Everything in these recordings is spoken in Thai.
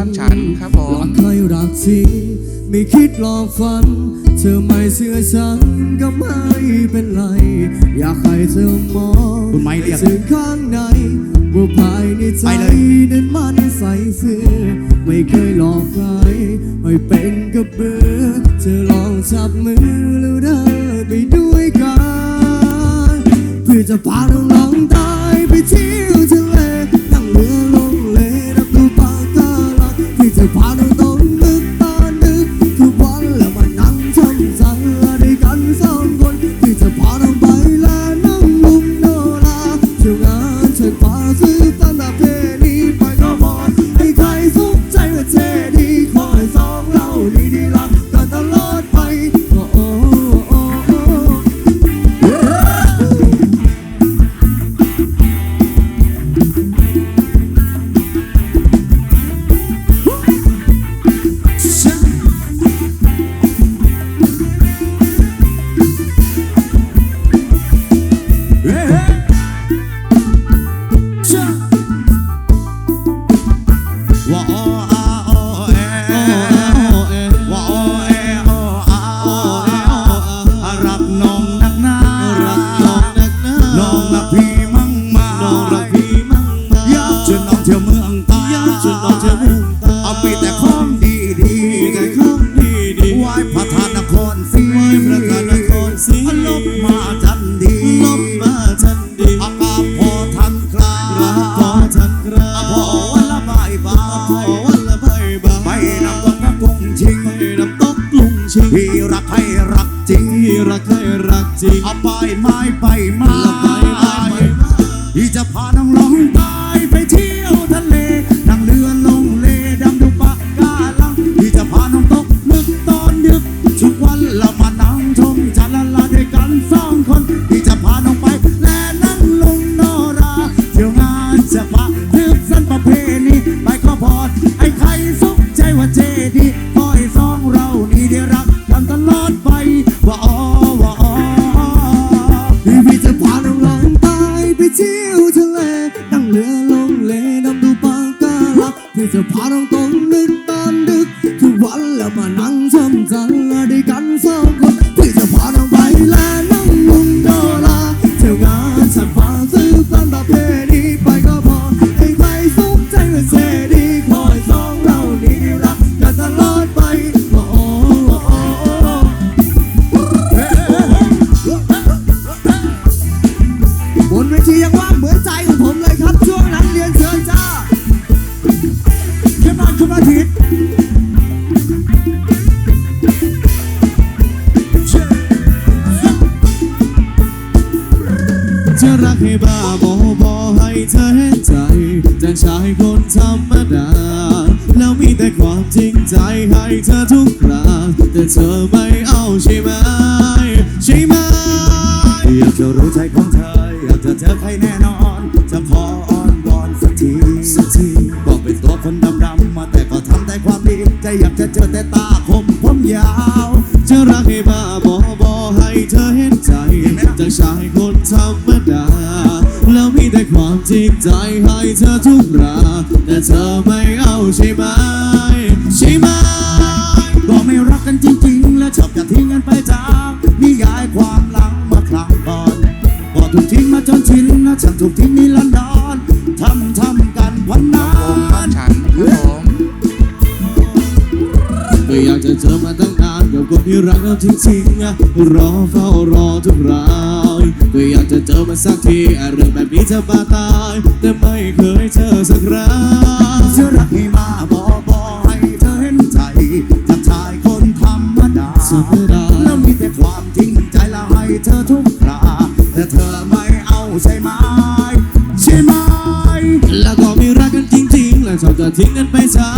บ้านฉันครับผมรักใครรักจริงไม่คิดหลอกฝัน เธอไม่เชื่อฉันก็ไม่เป็นไร อยากให้เธอมองคุณไม้เรียกถึงข้างในว่าภายในใจไปเลยนั้นมันใสซื่อไม่เคยหลอกใครให้เป็นกับเบื่อเธอลองจับมือแล้วเดินไปด้วยกันเพื่อจะพาน้องน้องๆต ลัง พระธาตุนครศรีลบมาทันดีลบมาทันดีอากาศพอทันคลาพอทันคลาพอวันละบายบายพอวันละบายบายไปน้ำตกน้ำกุ้งชิงไปน้ำตกกรุงชิง ใจให้เธอทุกคราแต่เธอไม่เอาใช่ไหมใช่ไหมอยากจะรู้ใจของเธออยากจะเจอใครแน่นอนจะขออ้อนวอนสักทีสักทีบอกเป็นตัวคนดำๆมาแต่ก็ทำแต่ความดีใจอยากจะเจอแต่ตาคมผมยาว จะรักให้บ้าบอบอให้เธอเห็นใจจากชายคนธรรมดาแล้วมีแต่ความจริงใจให้เธอทุกราแต่เธอไม่เอาใช่ไหม ช่ไหมก็ไม่รักกันจริงๆ และชอบจะทิ้งกันไปจากนิยายความหลังเมื่อครั้งก่อนก็ถูกทิ้งมาจนชินนะฉันถูกทิ้งนิรันดรทำทำกันวันนั้ผมบ้านนฉันครับผมก็อยากจะเจอมาตั้งนานกับคนที่รักเราจริงๆอะรอเฝ้ารอทุกรายก็อยากจะเจอมาสักทีอะเรื่องแบบนี้จะบ้าตาย แต่ไม่เคยเจอสักครั้งจะรักให้มาบ แล้วมีแต่ความจริงใจและให้เธอทุกคราแต่เธอไม่เอาใช่ไหมใช่ไหมแล้วก็ไม่รักกันจริงๆ และชอบจะทิ้งกันไปซะ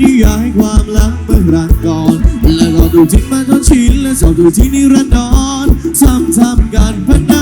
นิยายความรักเมื่อรักก่อน แล้วก็ดูทิ้งมาจนชินและชอบดูที่นิรันดรซ้ำๆกันพนัน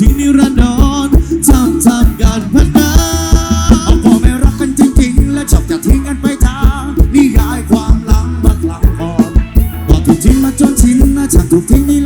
ที่นิรันดรทำทำการพนันเอาก็ไม่รักกันจริงๆ และชอบจะทิ้งกันไปทางนิยายความหลังมาหลังก่อนก็ถูกทิ้งมาจนชินนะฉันถูกทิ้งนี่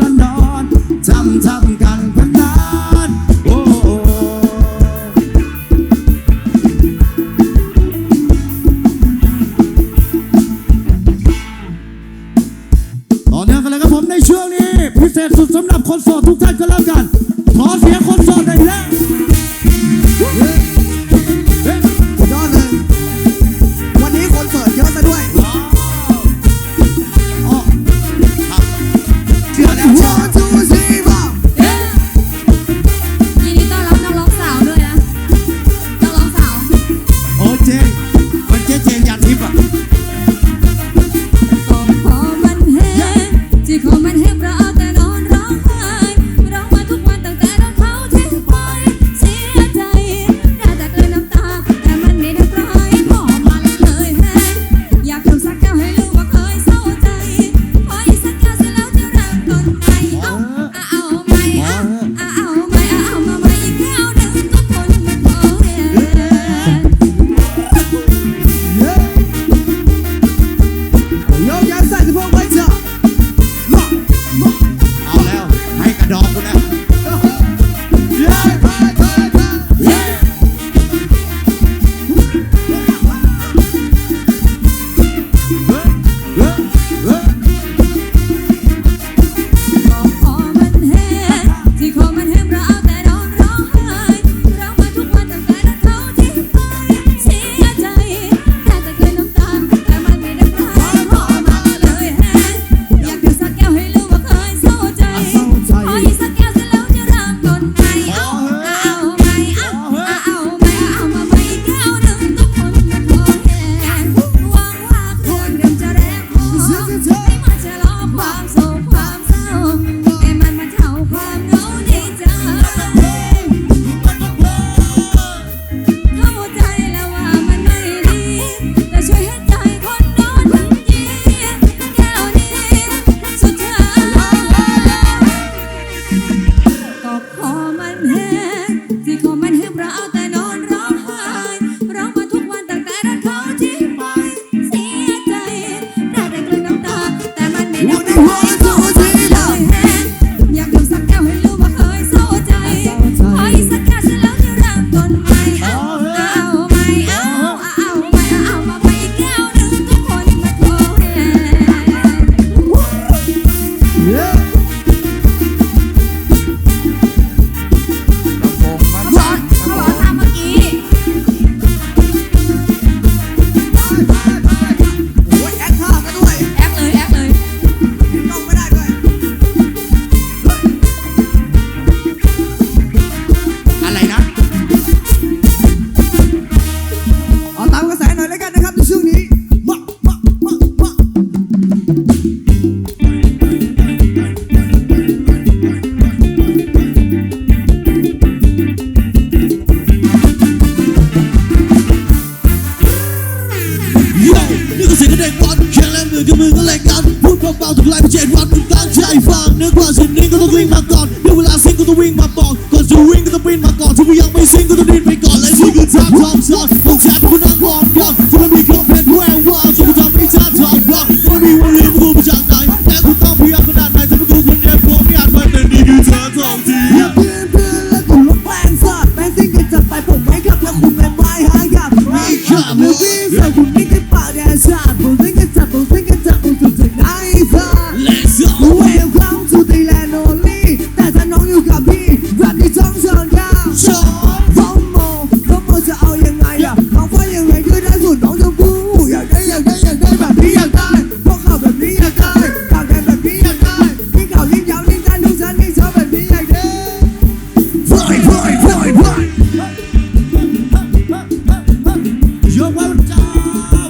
ยกไว้บนจอ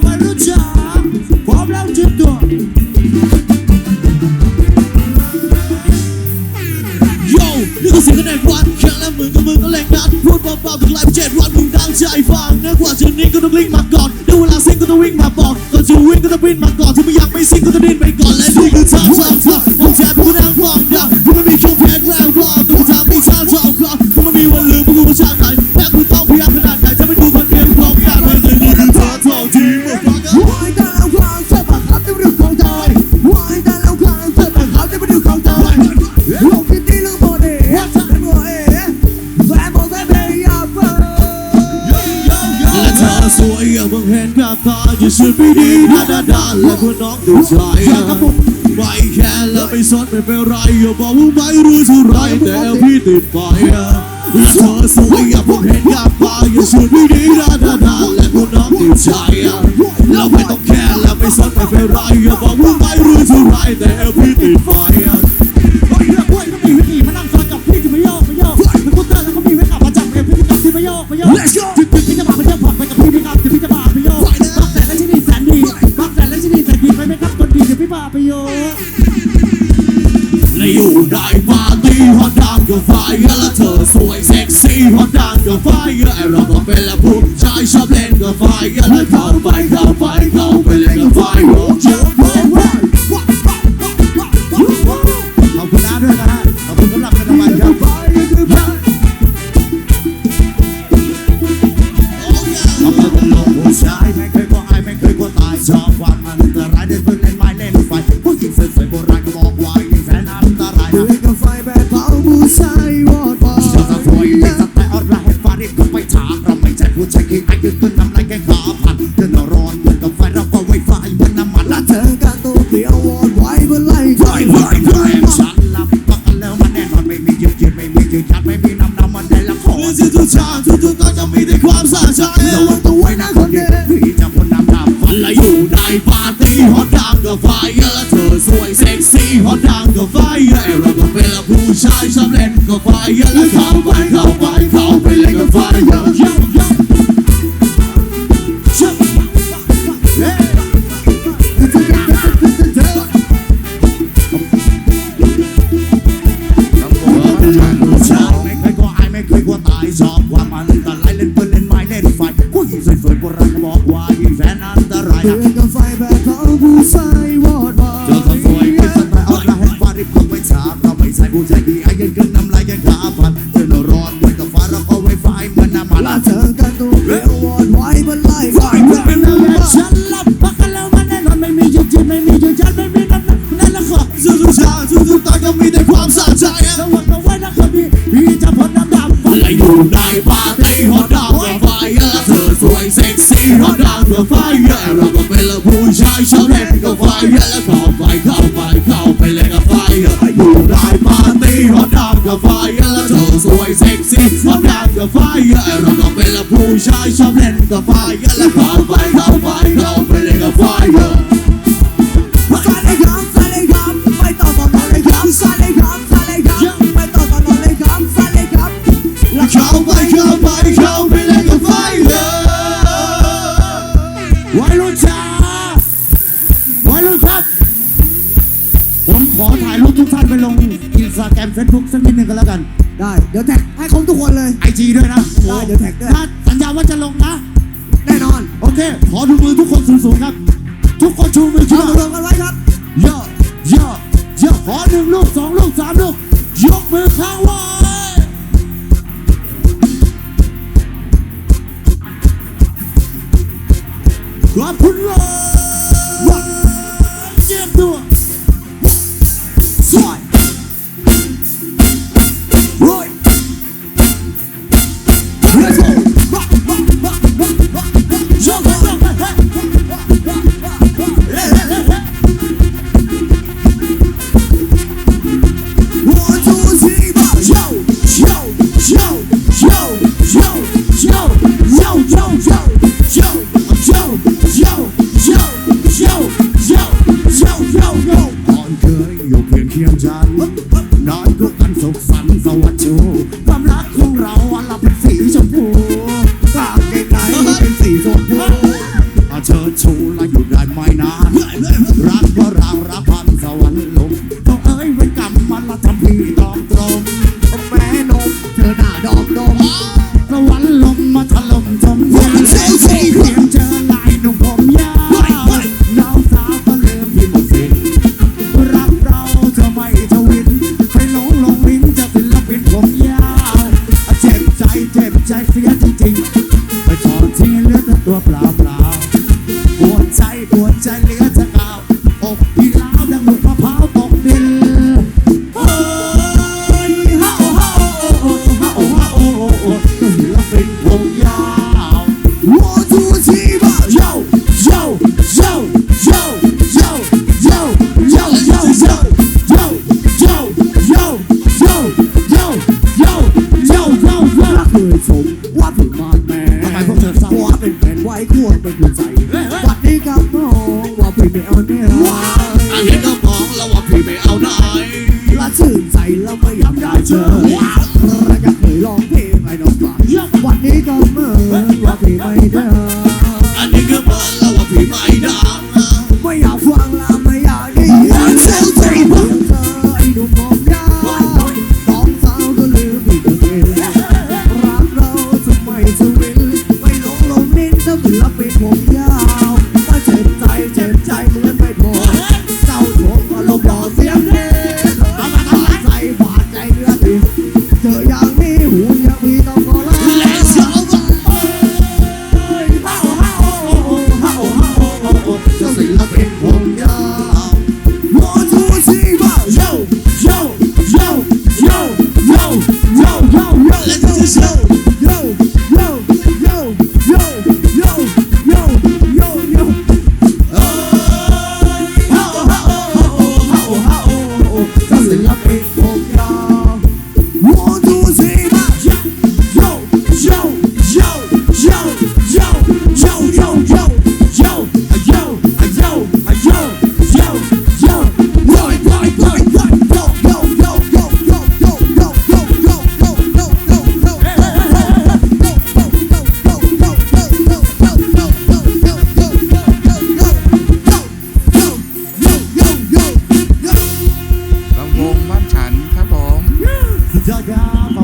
วัยรุ่นจ๋าพร้อมแล้วเตรียมตัวโยนี่คือเสียงคะแนนวัดแข่งแล้วมึงกับมึงก็แรงนัดพูดเบาๆถึงไลฟ์เจ็ดวันมึงตั้งใจฟังนะกว่าจะนิ่งก็ต้องกลิ้งมาก่อนได้เวลาซิ่งก็ต้องวิ่งมาบอกก่อนจะวิ่งก็ต้องวิ่งมาก่อนถ้าไม่อยากไม่สิ้นก็ต้องดิ้นไปก่อนและนี่คือทางทาง ฉันไม่ดีนะดาด้าและคนน้องดูใจนะไม่แค่และไม่สนไม่เป็นไรอย่าบอกว่าไม่รู้เท่าไรแต่พี่ติดไปนะและเธอสวยอย่าพวกเห็นอย่าไปอย่าฉันไม่ดีนะดาด้าและคนน้องดูใจนะแล้ไม่ต้องแค่และไม่สนไม่เป็นไรอย่าบอกว่าไม่รู้เท่าไรแต่พี่ติดไฟ กับไฟแลเธอสวยเซ็กซี่ฮวตดังกับไฟและเราก็เป็นละผู้ชายชอบเล่นกับไฟและเข้าไปเข้าไป ทุกๆฉากทุกๆตอนจะมีแต่ความสะใจระวังตัวไว้นะคนเดียวที่จะคนนำทำฝันและอยู่ในปาร์ตี้ฮอตดังกับไฟและเธอสวยเซ็กซี่ฮอตดังกับไฟเราก็เป็นผู้ชายชอบเล่นกับไฟและเข้าไปเข้าไปเข้าไปเล่นกับไฟ กับไฟเราก็เป็นละผู้ชายชอบเล่นกับไฟแล้วเข้าไปเข้าไปเข้าไปเล่นกับไฟอยู่ได้ปาร์ตี้ฮอตดัมกับไฟแล้วเธอสวยเซ็กซี่ฮอตดัมกับไฟเราก็เป็นละผู้ชายชอบเล่นกับไฟแล้วเข้าไป ขอถ่ายรูปทุกท่านไปลงอินสตาแกรมเฟซบุ๊กสักนิดนึงก็แล้วกัน ได้ เดี๋ยวแท็กให้ครบทุกคนเลย ไอจีด้วยนะได้เดี๋ยวแท็กด้วย ถ้าสัญญาว่าจะลงนะ แน่นอน โอเค ขอดูมือทุกคนสูงๆครับ ทุกคนชูมือชูมือรวมกันไว้ครับย่อย่อย่อขอหนึ่งลูกสองลูกสามลูก ยกมือข้างไว้ขอบคุณเลย เลือดตัวเปล่าเปล่า พี่ไม่เอาแน่ว้าวอันนี้ก็ของเราว่าพี่ไม่เอาได้ละชื่นใจเราไม่อยากได้เจอว้าวระยักเคยร้องเพลงไอ้น้องกลางวันนี้ก็เหมือนว่าพี่ไม่ได้อันนี้ก็เหมือนเราว่าพี่ไม่ได้